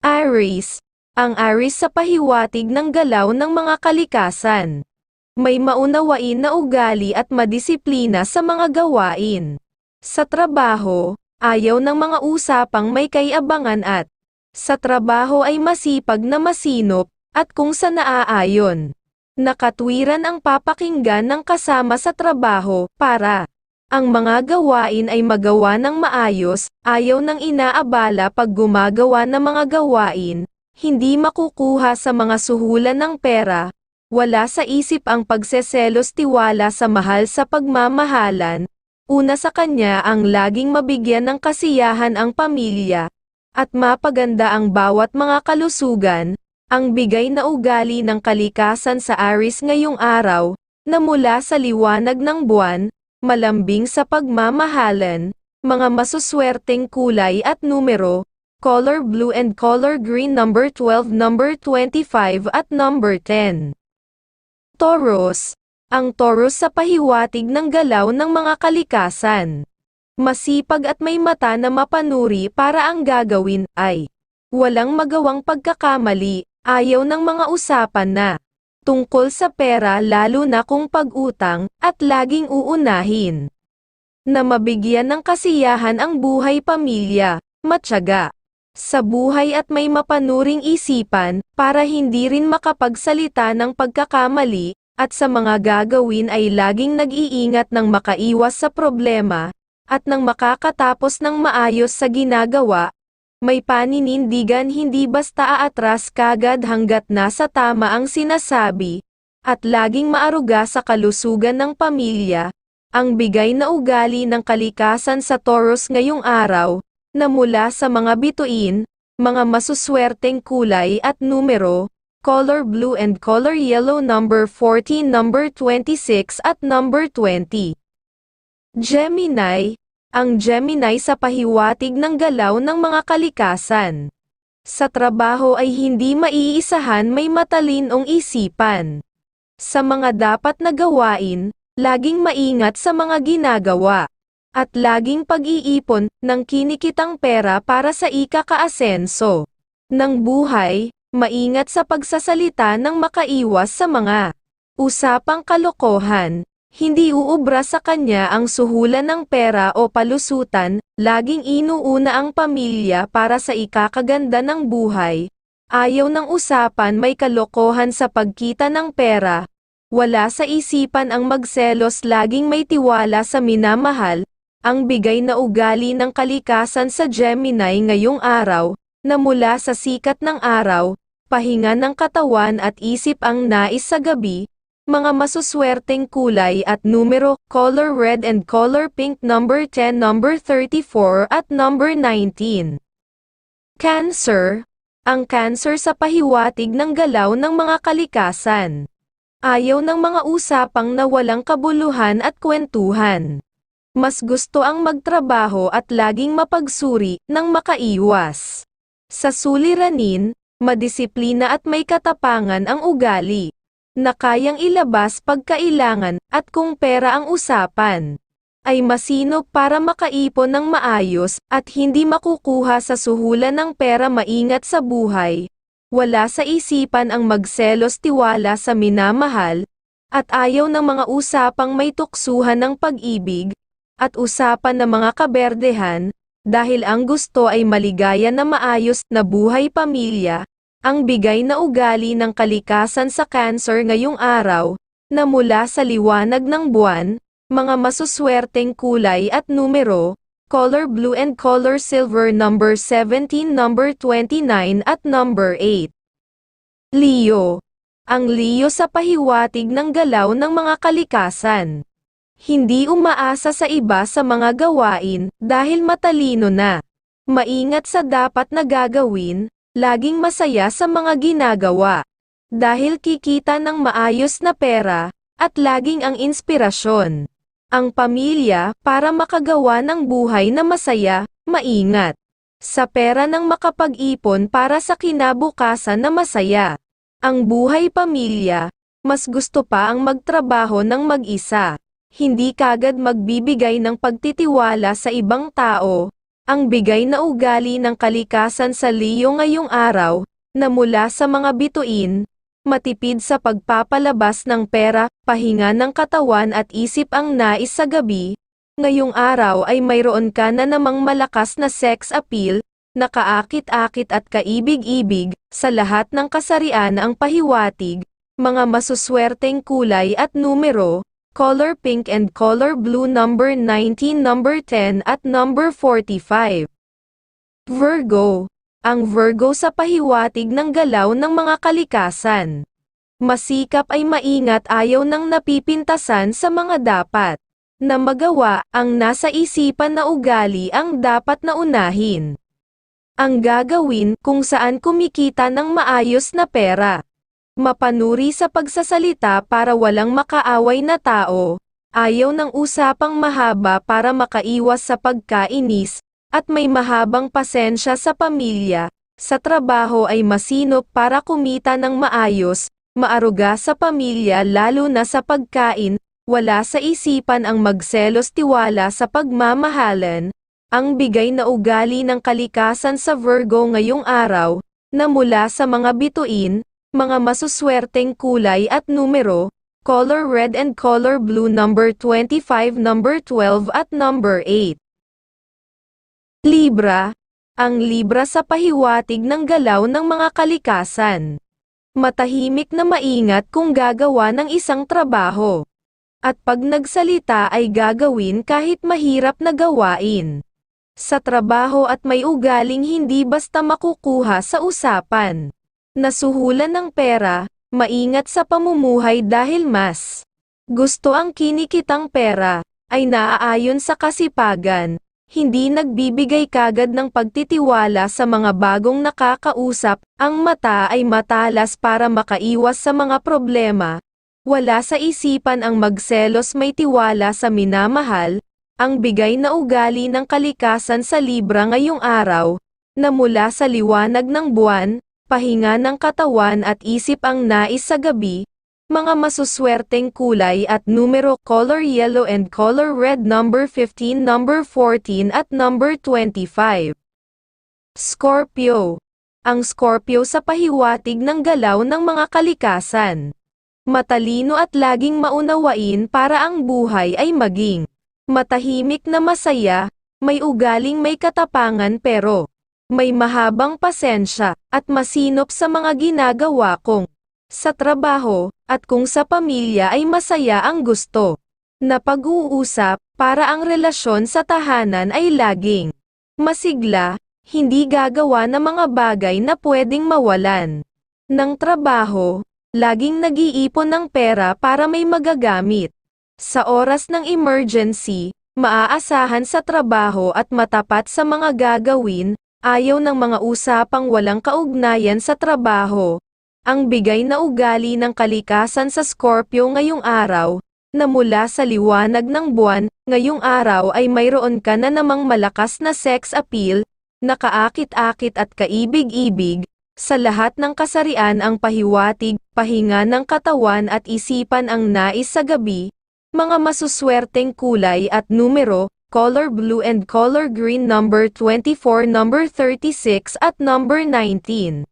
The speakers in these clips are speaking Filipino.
Aries, ang Aries sa pahiwatig ng galaw ng mga kalikasan. May maunawain na ugali at madisiplina sa mga gawain. Sa trabaho, ayaw ng mga usapang may kayabangan at sa trabaho ay masipag na masinop at kung sa naaayon. Nakatwiran ang papakinggan ng kasama sa trabaho para ang mga gawain ay magawa ng maayos, ayaw ng inaabala pag gumagawa ng mga gawain, hindi makukuha sa mga suhulan ng pera, wala sa isip ang pagseselos tiwala sa mahal sa pagmamahalan, una sa kanya ang laging mabigyan ng kasiyahan ang pamilya, at mapaganda ang bawat mga kalusugan, ang bigay na ugali ng kalikasan sa Aris ngayong araw, na mula sa liwanag ng buwan, malambing sa pagmamahalan, mga masuswerteng kulay at numero, color blue and color green number 12, number 25 at number 10. Taurus, ang Taurus sa pahiwatig ng galaw ng mga kalikasan. Masipag at may mata na mapanuri para ang gagawin ay walang magawang pagkakamali, ayaw ng mga usapan na tungkol sa pera lalo na kung pag-utang, at laging uunahin. Na mabigyan ng kasiyahan ang buhay pamilya, matyaga. Sa buhay at may mapanuring isipan, para hindi rin makapagsalita ng pagkakamali, at sa mga gagawin ay laging nag-iingat ng makaiwas sa problema, at nang makakatapos ng maayos sa ginagawa, may paninindigan hindi basta aatras kagad hanggat nasa tama ang sinasabi, at laging maaruga sa kalusugan ng pamilya, ang bigay na ugali ng kalikasan sa Taurus ngayong araw, na mula sa mga bituin, mga masuswerteng kulay at numero, color blue and color yellow number 14 number 26 at number 20. Gemini, ang Gemini sa pahiwatig ng galaw ng mga kalikasan. Sa trabaho ay hindi maiisahan may matalinong isipan. Sa mga dapat na gawain, laging maingat sa mga ginagawa. At laging pag-iipon ng kinikitang pera para sa ikakaasenso ng buhay, maingat sa pagsasalita ng makaiwas sa mga usapang kalokohan, hindi uubra sa kanya ang suhulan ng pera o palusutan, laging inuuna ang pamilya para sa ikakaganda ng buhay. Ayaw ng usapan may kalokohan sa pagkita ng pera. Wala sa isipan ang magselos laging may tiwala sa minamahal, ang bigay na ugali ng kalikasan sa Gemini ngayong araw, na mula sa sikat ng araw, pahinga ng katawan at isip ang nais sa gabi, mga masuswerteng kulay at numero, color red and color pink number 10, number 34 at number 19. Cancer, ang cancer sa pahiwatig ng galaw ng mga kalikasan. Ayaw ng mga usapang na walang kabuluhan at kwentuhan. Mas gusto ang magtrabaho at laging mapagsuri ng makaiwas. Sa suliranin, madisiplina at may katapangan ang ugali na kayang ilabas pagkailangan, at kung pera ang usapan, ay masinop para makaipon ng maayos, at hindi makukuha sa suhulan ng pera maingat sa buhay. Wala sa isipan ang magselos tiwala sa minamahal, at ayaw ng mga usapang may tuksuhan ng pag-ibig, at usapan ng mga kaberdehan, dahil ang gusto ay maligaya na maayos na buhay pamilya, ang bigay na ugali ng kalikasan sa cancer ngayong araw, na mula sa liwanag ng buwan, mga masuswerteng kulay at numero, color blue and color silver number 17 number 29 at number 8. Leo. Ang Leo sa pahiwatig ng galaw ng mga kalikasan. Hindi umaasa sa iba sa mga gawain, dahil matalino na. Maingat sa dapat na gagawin, laging masaya sa mga ginagawa. Dahil kikita ng maayos na pera, at laging ang inspirasyon. Ang pamilya, para makagawa ng buhay na masaya, maingat. Sa pera ng makapag-ipon para sa kinabukasan na masaya. Ang buhay pamilya, mas gusto pa ang magtrabaho ng mag-isa hindi kagad magbibigay ng pagtitiwala sa ibang tao, ang bigay na ugali ng kalikasan sa Leo ngayong araw, na mula sa mga bituin, matipid sa pagpapalabas ng pera, pahinga ng katawan at isip ang nais sa gabi, ngayong araw ay mayroon ka na namang malakas na sex appeal, nakaakit-akit at kaibig-ibig, sa lahat ng kasarian ang pahiwatig, mga masuswerteng kulay at numero, color pink and color blue number 19 number 10 at number 45. Virgo. Ang Virgo sa pahiwatig ng galaw ng mga kalikasan. Masikap ay maingat ayaw ng napipintasan sa mga dapat na magawa, ang nasa isipan na ugali ang dapat na unahin. Ang gagawin kung saan kumikita ng maayos na pera. Mapanuri sa pagsasalita para walang makaaway na tao. Ayaw ng usapang mahaba para makaiwas sa pagkainis, at may mahabang pasensya sa pamilya. Sa trabaho ay masinop para kumita ng maayos, maaruga sa pamilya lalo na sa pagkain, wala sa isipan ang magselos tiwala sa pagmamahalan, ang bigay na ugali ng kalikasan sa Virgo ngayong araw, na mula sa mga bituin, mga masuswerteng kulay at numero, color red and color blue number 25 number 12 at number 8. Libra, ang Libra sa pahiwatig ng galaw ng mga kalikasan. Matahimik na maingat kung gagawa ng isang trabaho. At pag nagsalita ay gagawin kahit mahirap na gawain. Sa trabaho at may ugaling hindi basta makukuha sa usapan. Nasuhulan ng pera, maingat sa pamumuhay dahil mas gusto ang kinikitang pera, ay naaayon sa kasipagan, hindi nagbibigay kagad ng pagtitiwala sa mga bagong nakakausap, ang mata ay matalas para makaiwas sa mga problema. Wala sa isipan ang magselos may tiwala sa minamahal, ang bigay na ugali ng kalikasan sa Libra ngayong araw, na mula sa liwanag ng buwan, pahinga ng katawan at isip ang nais sa gabi, mga masuswerteng kulay at numero color yellow and color red number 15 number 14 at number 25. Scorpio. Ang Scorpio sa pahiwatig ng galaw ng mga kalikasan. Matalino at laging maunawain para ang buhay ay maging matahimik na masaya, may ugaling may katapangan pero may mahabang pasensya at masinop sa mga ginagawa kong sa trabaho, at kung sa pamilya ay masaya ang gusto. Na pag-uusap, para ang relasyon sa tahanan ay laging masigla, hindi gagawa ng mga bagay na pwedeng mawalan ng trabaho, laging nag-iipon ng pera para may magagamit. Sa oras ng emergency, maaasahan sa trabaho at matapat sa mga gagawin, ayaw ng mga usapang walang kaugnayan sa trabaho, ang bigay na ugali ng kalikasan sa Scorpio ngayong araw, na mula sa liwanag ng buwan, ngayong araw ay mayroon ka na namang malakas na sex appeal, nakaakit-akit at kaibig-ibig, sa lahat ng kasarian ang pahiwatig, pahinga ng katawan at isipan ang nais sa gabi, mga masuswerteng kulay at numero, color blue and color green number 24 number 36 at number 19.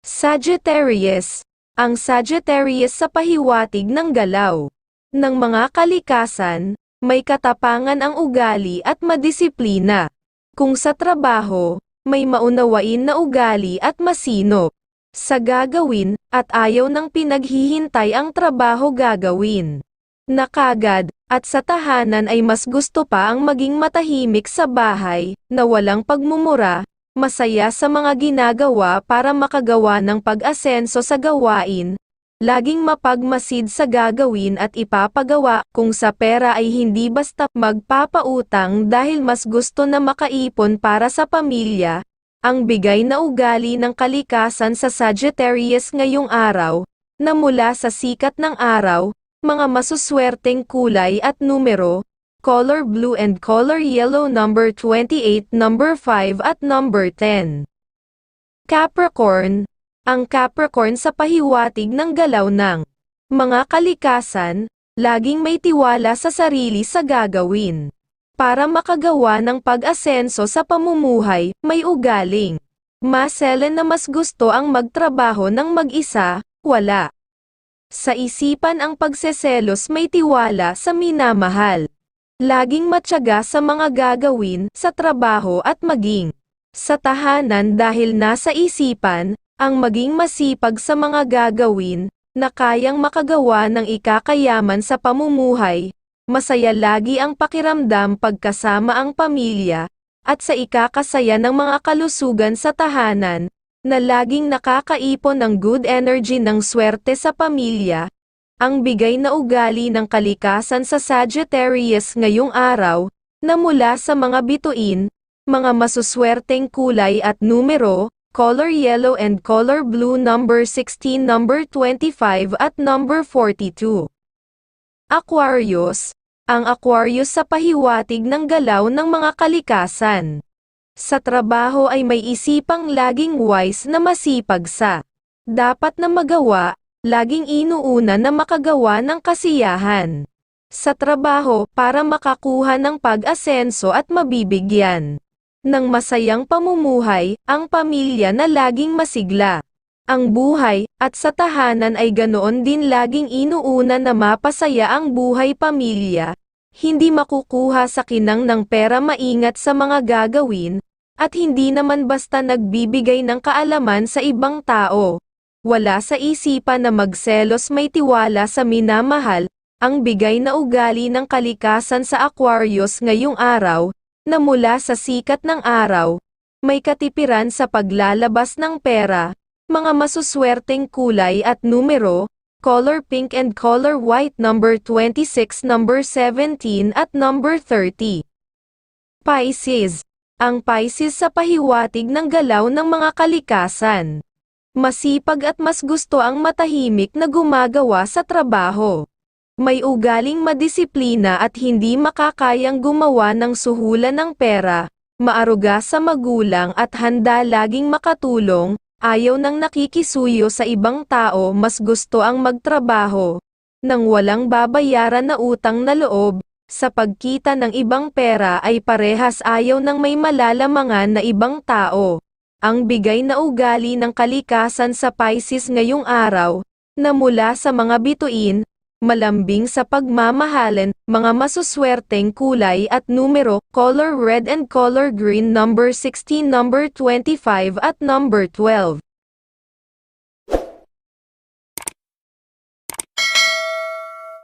Sagittarius. Ang Sagittarius sa pahiwatig ng galaw ng mga kalikasan, may katapangan ang ugali at madisiplina. Kung sa trabaho, may maunawain na ugali at masinop sa gagawin, at ayaw ng pinaghihintay ang trabaho gagawin. Nakagad, at sa tahanan ay mas gusto pa ang maging matahimik sa bahay, na walang pagmumura, masaya sa mga ginagawa para makagawa ng pag-asenso sa gawain, laging mapagmasid sa gagawin at ipapagawa kung sa pera ay hindi basta magpapautang dahil mas gusto na makaipon para sa pamilya, ang bigay na ugali ng kalikasan sa Sagittarius ngayong araw, na mula sa sikat ng araw, mga masuswerteng kulay at numero, color blue and color yellow number 28 number 5 at number 10. Capricorn, ang Capricorn sa pahiwatig ng galaw ng mga kalikasan, laging may tiwala sa sarili sa gagawin. para makagawa ng pag-asenso sa pamumuhay, may ugaling. Maselen na mas gusto ang magtrabaho ng mag-isa, wala. Sa isipan ang pagseselos may tiwala sa minamahal. Laging matyaga sa mga gagawin, sa trabaho at maging sa tahanan dahil nasa isipan, ang maging masipag sa mga gagawin, na kayang makagawa ng ikakayaman sa pamumuhay, masaya lagi ang pakiramdam pagkasama ang pamilya, at sa ikakasaya ng mga kalusugan sa tahanan, na laging nakakaipon ng good energy ng swerte sa pamilya, ang bigay na ugali ng kalikasan sa Sagittarius ngayong araw, na mula sa mga bituin, mga masuswerteng kulay at numero, color yellow and color blue number 16 number 25 at number 42. Aquarius, ang Aquarius sa pahiwatig ng galaw ng mga kalikasan. Sa trabaho ay may isipang laging wise na masipag sa dapat na magawa, laging inuuna na makagawa ng kasiyahan. Sa trabaho para makakuha ng pag-asenso at mabibigyan ng masayang pamumuhay, ang pamilya na laging masigla. Ang buhay, at sa tahanan ay ganoon din laging inuuna na mapasaya ang buhay pamilya. Hindi makukuha sa kinang ng pera maingat sa mga gagawin, at hindi naman basta nagbibigay ng kaalaman sa ibang tao. Wala sa isipan na magselos may tiwala sa minamahal, ang bigay na ugali ng kalikasan sa Aquarius ngayong araw, na mula sa sikat ng araw, may katipiran sa paglalabas ng pera, mga masuswerteng kulay at numero, color pink and color white number 26 number 17 at number 30. Pisces. Ang Pisces sa pahiwatig ng galaw ng mga kalikasan. Masipag at mas gusto ang matahimik na gumagawa sa trabaho. May ugaling madisiplina at hindi makakayang gumawa ng suhulan ng pera, maaruga sa magulang at handa laging makatulong, ayaw nang nakikisuyo sa ibang tao mas gusto ang magtrabaho, nang walang babayaran na utang na loob, sa pagkita ng ibang pera ay parehas ayaw ng may malalamangan na ibang tao. Ang bigay na ugali ng kalikasan sa Pisces ngayong araw, na mula sa mga bituin, malambing sa pagmamahalan, mga masuswerteng kulay at numero, color red and color green number 16 number 25 at number 12.